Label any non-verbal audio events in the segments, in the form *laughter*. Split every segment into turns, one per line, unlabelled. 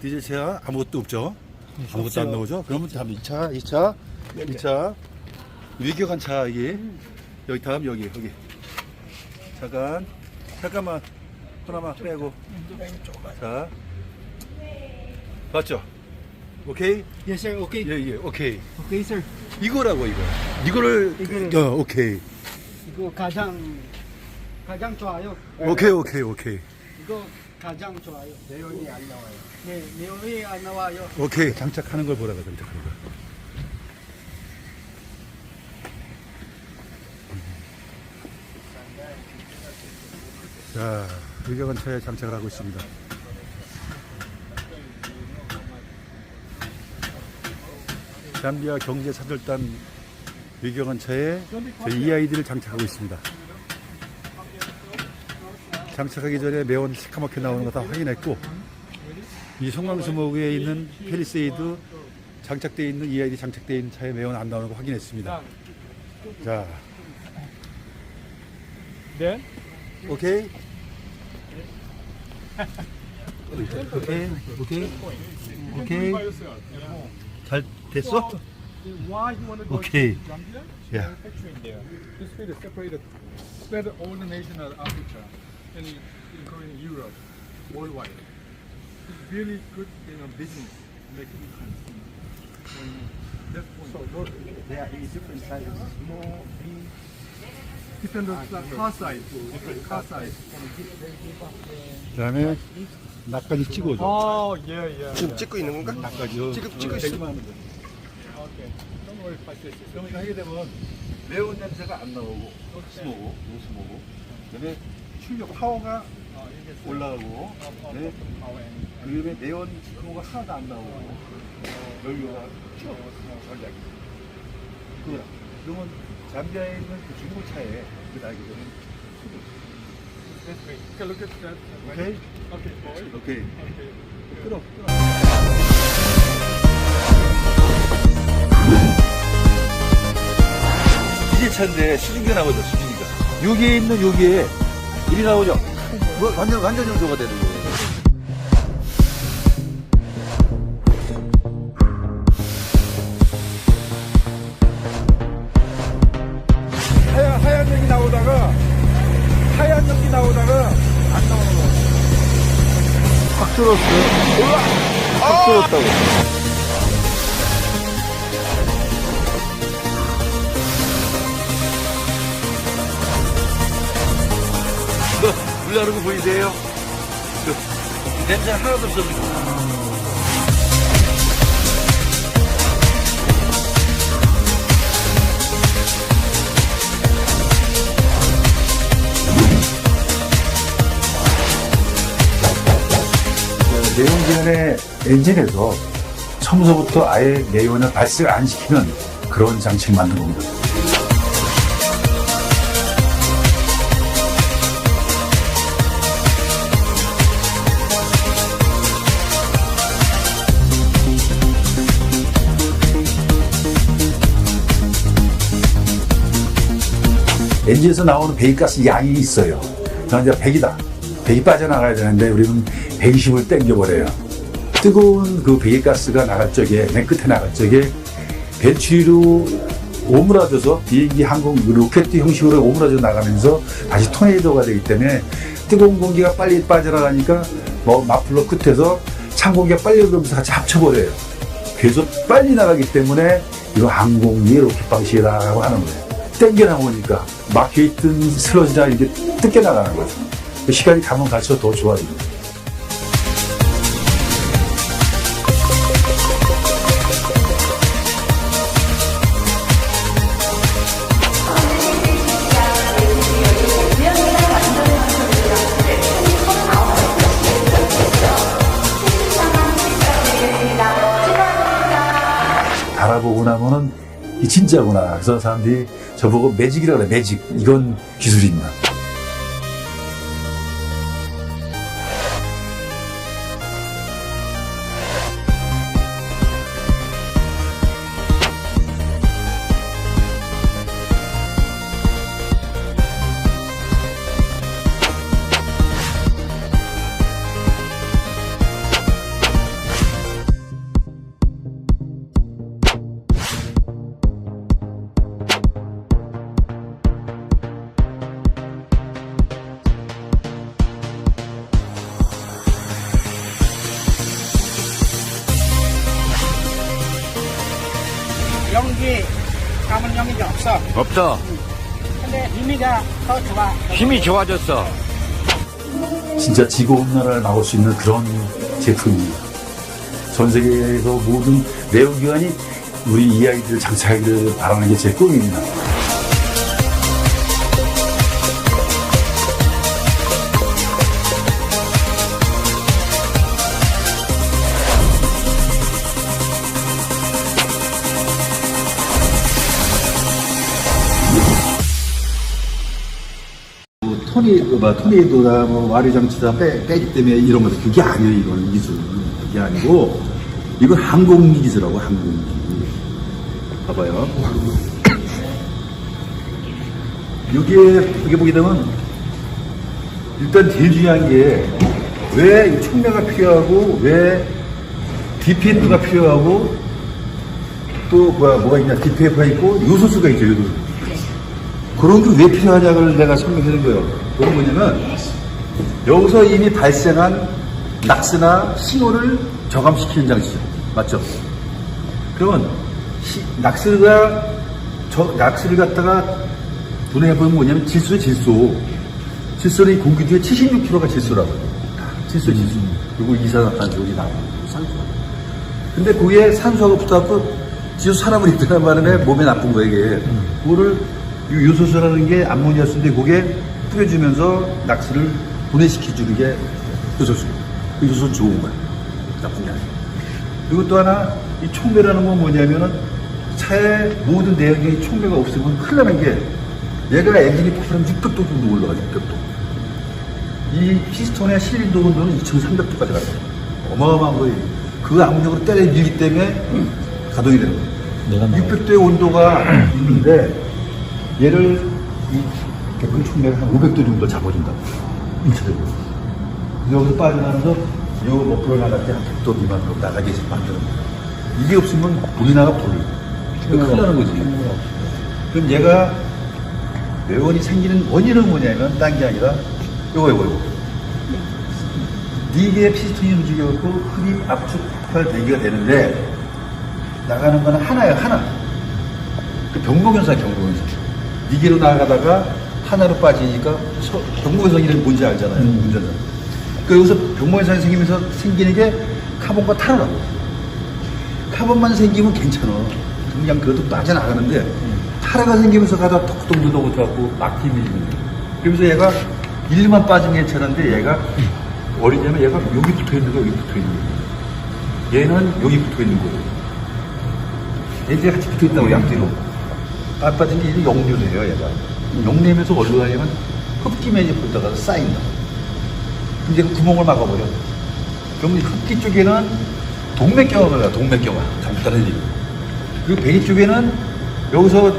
디젤 차 아무것도 없죠? 아무것도 안 나오죠? 그러면 다음 2차, 2차, 2차. 위격한 차, 이게. 여기 다음, 여기, 여기. 잠깐. 잠깐만. 하나만 빼고. 자. 봤죠? 오케이?
Yes, sir. Okay.
예, 예, 오케이.
Okay, sir.
이거라고, 이거. 이거를,
이거를-
어, 오케이.
이거 가장 가장 좋아요.
오케이, 오케이, 오케이.
이거 가장 좋아요. 내용이 안 나와요. 네, 내용이 안 나와요.
오케이. 장착하는 걸 보라고, 장착하는 걸. 자, 의경은 차에 장착을 하고 있습니다. 잠비아 경제사절단 차에 저희 이 아이들을 장착하고 있습니다. 장착하기 전에 매원 시커멓게 나오는 거 다 확인했고 이 송강수목에 있는 펠리세이드 장착되어 있는 EID 장착되어 있는 차에 매원 안 나오는 거 확인했습니다. 자,
Then
오케이. 오케이, 오케이, 오케이. 잘 됐어?
to Zambia?
Yeah.
The and including Europe, worldwide. It's really good, you know, business. Making that's point.
There are different sizes. Small, big.
Different uh, car size. Different car size.
그 다음에 나까지 찍어줘.
Oh yeah, yeah.
지금 찍고 있는 건가?
나까지.
지금 찍고 있어.
Okay. Don't worry about this.
그럼 이거 하게 되면 매운 냄새가 안 나오고 스모고, 노스모고. 그다음에 출력 파워가
see
올라가고, 네. 그다음에 매운 스모가 하나도 안 나오고 연료가 쭉 전략이. 그거야. 그러면 잠비아에 있는 그 중고차에 그
at that.
오케이. 오케이.
Okay.
끊어, 끊어. 디제차인데 수증기 나오죠, 수증기가. 여기에 있는 여기에 일이 나오죠. 뭐, 완전, 완전 정도가 되는 거예요. 하얀, 하얀 연기 나오다가, 하얀 연기 나오다가, 안 나오는 거예요. 확 줄었어요. 확 줄었다고. 거 보이세요? 그, 냄새 하나도 없습니다. 내용기관의 엔진에서 처음부터 아예 내용을 발생 안 시키는 그런 장치를 만든 겁니다. 엔진에서 나오는 배기가스 양이 있어요. 그럼 이제 100이다. 100이 빠져나가야 되는데 우리는 120을 땡겨버려요. 뜨거운 그 배기가스가 나갈 적에, 맨 끝에 나갈 적에 배추로 오므라져서 비행기 항공 그 로켓 형식으로 오므라져 나가면서 다시 토네이도가 되기 때문에 뜨거운 공기가 빨리 빠져나가니까 뭐 마플러 끝에서 찬 공기가 빨리 오면서 같이 합쳐버려요. 그래서 빨리 나가기 때문에 이거 항공기 로켓 방식이라고 하는 거예요. 땡겨 나오니까 막혀있던 슬롯이나 이게 뜯겨 나가는 거죠. 그 시간이 가면 갈수록 더 좋아집니다. 알아보고 나면은 이 진짜구나. 그래서 사람들이 저보고 매직이라고 그래. 매직. 이건 기술입니다.
없어.
없어.
근데 힘이가 더 좋아.
힘이 좋아졌어.
진짜 지구 온난화를 막을 수 있는 그런 제품입니다. 전 세계에서 모든 내연기관이 우리 이 아이들 장착하기를 바라는 게 제 꿈입니다.
그 뭐, 토네이도다, 뭐, 와류 장치다, 빼, 빼기 때문에 이런 것들. 그게 아니에요, 이거는 기술은. 그게 아니고, 이건 항공기 기술하고 항공기. 봐봐요. 여기에, 여기 보게 되면, 일단 제일 중요한 게, 왜 촉매가 필요하고, 왜 DPF가 필요하고, 또, 뭐야, 뭐가 있냐, DPF가 있고, 요소수가 있죠, 요소수. 그런 게 왜 필요하냐를 내가 설명해 드린 거예요. 그건 뭐냐면, 여기서 이미 발생한 낙스나 신호를 저감시키는 장치죠. 맞죠? 그러면, 시- 낙스가, 저, 낙스를 갖다가 분해해 보면 뭐냐면 질소의 질소. 질소는 이 공기 중에 76%가 질소라고. 다 질소, 질소. 그리고 이산화탄소가 나와요. 산소. 근데 그게 산소하고 붙어갖고 지금 사람을 입더란 말에 몸에 나쁜 거예요, 이게. 그거를 이 요소수라는 게 암모니아수인데 그게 뿌려주면서 낙스를 분해시켜주는 게 요소수. 그 요소는 좋은 거야. 나쁜 게 아니야. 그리고 또 하나, 이 촉매라는 건 뭐냐면은 차의 모든 내역에 촉매가 없으면 큰일 나는 게 얘가 엔진이 폭발하면 600도 정도 올라가죠, 600도. 이 피스톤의 실린더 온도는 2300도까지 가요. 어마어마한 거예요. 그 압력으로 때려 밀기 때문에 가동이 되는 거예요. 600도의 온도가 있는데 얘를 이 개편 촉매를 한 500도 정도 잡아준다고. 인체적으로. 여기서 빠져나면서 요 목표로 나갈 때 한 100도 미만으로 나가게 만드는 거예요. 이게 없으면 불이 나가 불. 큰일 나는 거지. 그럼 얘가 매원이 생기는 원인은 뭐냐면 딴 게 아니라 요거 요거 요거 네 개의 피스톤이 움직여갖고 흡입 압축 폭발 대기가 되는데 나가는 거는 하나예요 하나 그 병목현상 경목현상 네 개로 나가다가 하나로 빠지니까 서- 병목현상 이름이 뭔지 알잖아요 운전자 그 여기서 병목현상이 생기면서 생기는 게 카본과 탈화라고. 카본만 생기면 괜찮아. 그냥 그래도 빠져나가는데 타라가 생기면서 가다 톡톡도 못하고 막 힘이 있는 거야. 그러면서 얘가 일만 빠진 게 괜찮은데 얘가 어리냐면 얘가 여기 붙어 있는 거 여기 붙어 있는 거. 얘는 여기 붙어 있는 거고. 얘들이 같이 붙어 있다고 양뒤로. 안 빠진 게 이제 역류래요 얘가 어디로 가냐면 흡기면이 보다가 쌓인다 근데 그 구멍을 막아버려 이 흡기 쪽에는 동맥경화가 가요, 동맥경화. 다른 일. 그리고 배기 쪽에는 여기서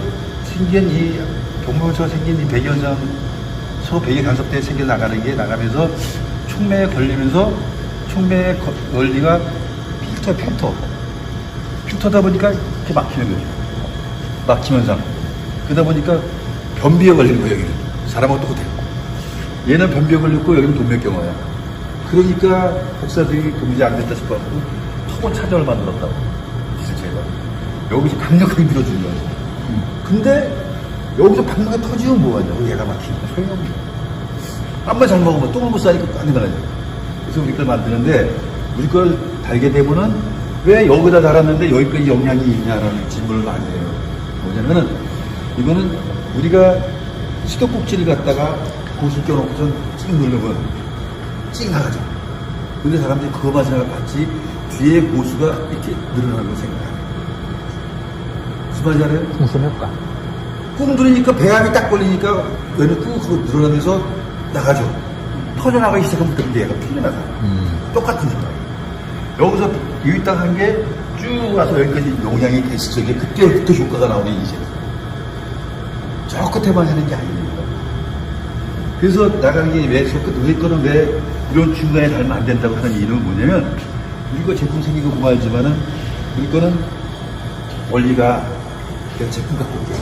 생긴 이 경무처럼 생긴 이 배기현상 서로 배기 간섭 때문에 생겨 나가는 게 나가면서 촉매에 걸리면서 촉매의 거- 원리가 필터, 필터. 필터다 보니까 이렇게 막히는 거죠. 현상. 그러다 보니까 변비에 걸리는 거예요, 여기는. 사람하고 똑같아요. 얘는 변비에 걸렸고 여기는 동맥경화야. 그러니까 복사들이 그 문제 안 됐다 싶어갖고 턱은 차정을 만들었다고. 기술체가. 여기서 강력하게 밀어주는 거야. 근데 여기서 방망이 터지면 뭐하냐고 얘가 거야. 소용없는 거야. 땀만 잘 먹으면 똥을 못 싸니까 안 되잖아요. 그래서 우리 걸 만드는데 우리 걸 달게 되면은 왜 여기다 달았는데 여기까지 영향이 있냐라는 질문을 많이 해요. 뭐냐면은 이거는 우리가 수도꼭지를 갖다가 고수 껴놓고선 찍 누르면 찍 나가죠. 근데 사람들이 그거만 생각하지 뒤에 고수가 이렇게 늘어나는 걸 생각해요. 무슨 말인지 알아요?
풍선 효과.
꾹 누르니까 배합이 딱 걸리니까 얘는 꾹 그거 늘어나면서 나가죠. 터져나가기 시작하면 그때 얘가 풀려나가. 똑같은 생각. 여기서 여기 딱한게 쭉 와서 여기까지 용량이 됐을 적에 그때부터 효과가 나오는 이제. 저 끝에만 하는 게 아닙니다. 그래서 나가는 게 왜, 저 끝, 우리 거는 왜 이런 중간에 달면 안 된다고 하는 이유는 뭐냐면, 우리 거 제품 거 보면 알지만은, 우리 거는 원리가 그냥 제품 갖고 올게요.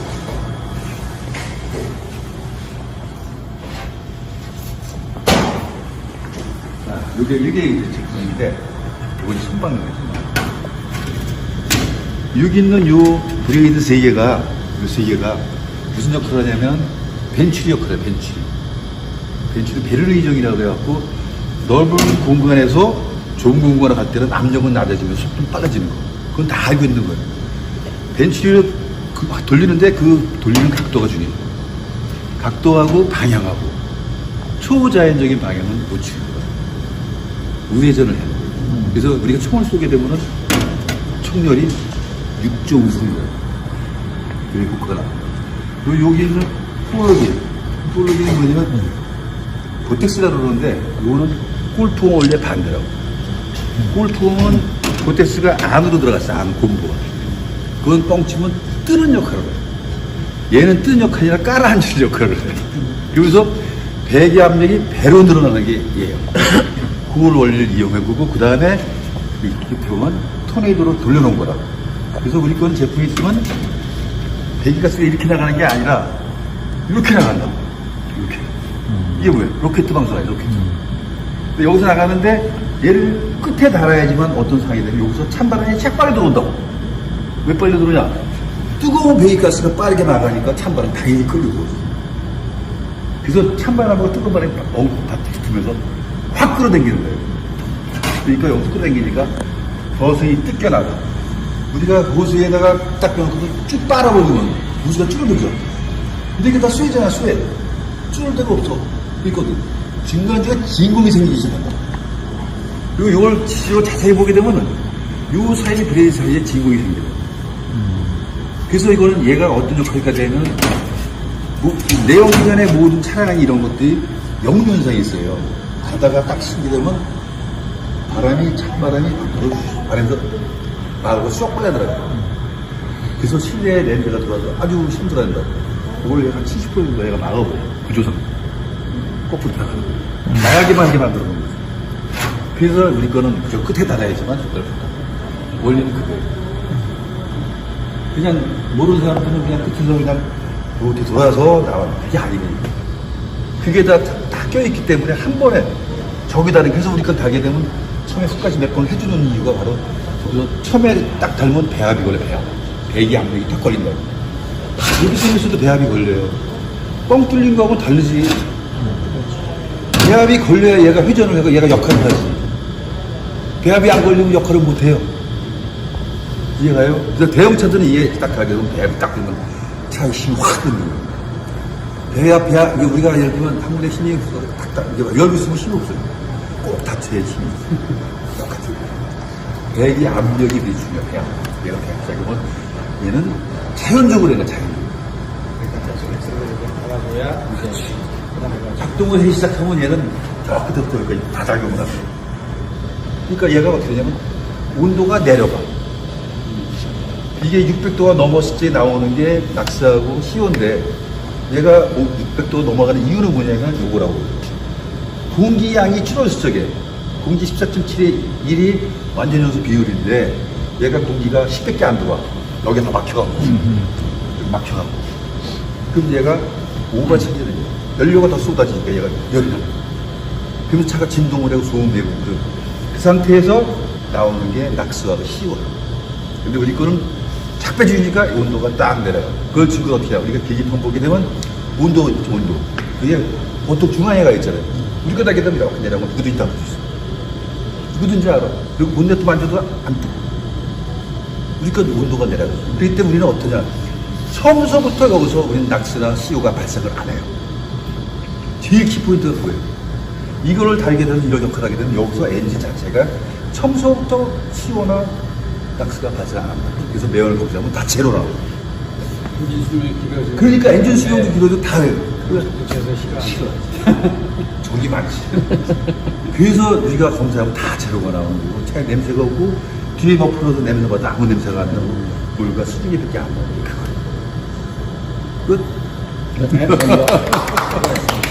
자, 요게, 이게 이제 제품인데, 이건 손방입니다. 여기 있는 요 브레이드 세 개가 요세 개가 무슨 역할을 하냐면 벤츄리 역할을 해요. 벤츄리. 벤츄리 베르르이정이라고 그래갖고 넓은 공간에서 좁은 공간을 갈 때는 압력은 낮아지면서 속도는 빨라지는 거. 그건 다 알고 있는 거예요. 벤츄리를 그막 돌리는데 그 돌리는 각도가 중요해요. 각도하고 방향하고 초자연적인 방향은 못 치는 거예요. 우회전을 해요. 그래서 우리가 총을 쏘게 되면은 총열이 6조 우승인 거예요. 그게 효과가 나요. 그리고 여기 있는 폴로기. 폴로기는 뭐냐면 보텍스라고 그러는데 이거는 골프공 원래 반대라고. 골프공은 보텍스가 안으로 들어갔어, 안 곰보가. 그건 뻥치면 뜨는 역할을 해요. 얘는 뜨는 역할이 아니라 깔아앉히는 역할을 해요. 그래서 배기 압력이 배로 늘어나는 게 얘예요. 그걸 원리를 이용해 보고 그 다음에 이렇게 보면 토네이도로 돌려놓은 거다. 그래서 우리 건 제품이 있으면 배기가스가 이렇게 나가는 게 아니라 이렇게 나간다. 이렇게. 이게 뭐예요? 로켓 방송이에요, 로켓. 근데 여기서 나가는데 얘를 끝에 달아야지만 어떤 상황이 되면 여기서 찬바람이 쫙 빨리 들어온다고. 왜 빨리 들어오냐? 뜨거운 배기가스가 빠르게 나가니까 찬바람이 당연히 끌리고. 그래서 찬바람하고 뜨거운 바람이 엉, 다 붙으면서 확 끌어당기는 거예요. 그러니까 여기서 끌어당기니까 버섯이 뜯겨나가. 우리가 호수에다가 딱 껴놓고 쭉 빨아버리면 호수가 줄어들죠. 근데 이게 다 쇠잖아, 쇠. 줄을 데가 없어. 있거든. 중간중간 진공이 생기기 시작한다. 그리고 이걸 이걸 자세히 보게 되면은 요 사이 브레이드 사이에 진공이 생겨요. 그래서 이거는 얘가 어떤 역할까지 하면 뭐, 내연기관의 모든 차량이 이런 것들이 역류현상이 있어요. 가다가 딱 쓰게 되면 바람이 찬바람이 안에서 나르고 쏙 빨려들어요. 그래서 실내에 냄새가 들어와서 아주 힘들어 한다. 그걸 한70% 정도 얘가 막아버려요. 구조상. 거꾸로 나가는 거예요. 나가기만 하게 만들어 놓은 거죠. 그래서 우리 거는 저 끝에 달아야지만 효과를 본다. 원리는 그거예요. 그냥 모르는 사람들은 그냥 끝에서 그냥 이렇게 돌아서 나와요. 그게 아니거든요. 그게 다, 다 껴있기 때문에 한 번에 저기 다른 그래서 우리 건 달게 되면 처음에 끝까지 몇 번 해주는 이유가 바로 거기서 처음에 딱 달면 배합이 걸려 배합. 배기 압력이 딱 걸린다고. 여기 생겼어도 배합이 걸려요. 뻥 뚫린 거하고 다르지. 배합이 걸려야 얘가 회전을 하고 얘가 역할을 하지. 배합이 안 걸리면 역할을 못 해요. 이해가요? 그래서 대형차들은 이해 딱 가게 되면 배합이 딱 되면 차에 힘이 확 드는 거예요. 배합, 배합, 이게 우리가 예를 들면 한 군데 힘이. 탁탁, 이게 막 열고 있으면 힘이 없어요. 꼭 닫혀야 힘이 있어요. 배기 압력이 되게 중요해요. 얘가 배합 작용은 얘는 자연적으로 해가 자연적으로. 그렇지. 작동을 하기 시작하면 얘는 저 끝에부터 여기까지 다 작용을 하고. 그러니까 얘가 어떻게 되냐면 온도가 내려가. 이게 600도가 넘었을 때 나오는 게 낙스하고 시온데 얘가 600도 넘어가는 이유는 뭐냐면 요거라고. 공기 양이 줄어들 적에 공기 14.7의 1이 완전 연소 비율인데 얘가 공기가 10밖에 안 들어와. 여기에 다 막혀가고. 막혀가고. 그럼 얘가 오가 체결해. 연료가 더 쏟아지니까 얘가 열이 나. 그러면 차가 진동을 하고 소음 내고 그, 그 상태에서 나오는 게 낙스하고 시원. 근데 우리 거는 착 빼주니까 온도가 딱 내려가. 그걸 증거 어떻게 해요? 우리가 계기판 보게 되면 온도, 온도. 그게 보통 중앙에 가 있잖아요. 우리 거다 게되면 이렇게 내려가면 누구든지 다 볼수 있어. 누구든지 알아. 그리고 본네트 만져도 안 뜨고. 우리 건 온도가 내려가. 그렇기 때문에 우리는 어떠냐. 처음서부터 여기서 우리는 낙스나 CO가 발생을 안 해요. 제일 키포인트가 그거예요. 이거를 달게 되면 이런 역할을 하게 되면 여기서 엔진 자체가 처음서부터 CO나 낙스가 발생 안 합니다. 그래서 매연을 검사하면 다 제로 나와요. 그러니까 엔진 수명도 길어도 다 해요. 그래서 싫어. *laughs* 저기 많지. *laughs* 그래서 우리가 검사하면 다 제로가 나오는 거고 차에 냄새가 없고 뒤에 머플러도 냄새 봐도 아무 냄새가 안 나고 물과 수증기밖에 안 나고 그거예요. 끝. *laughs*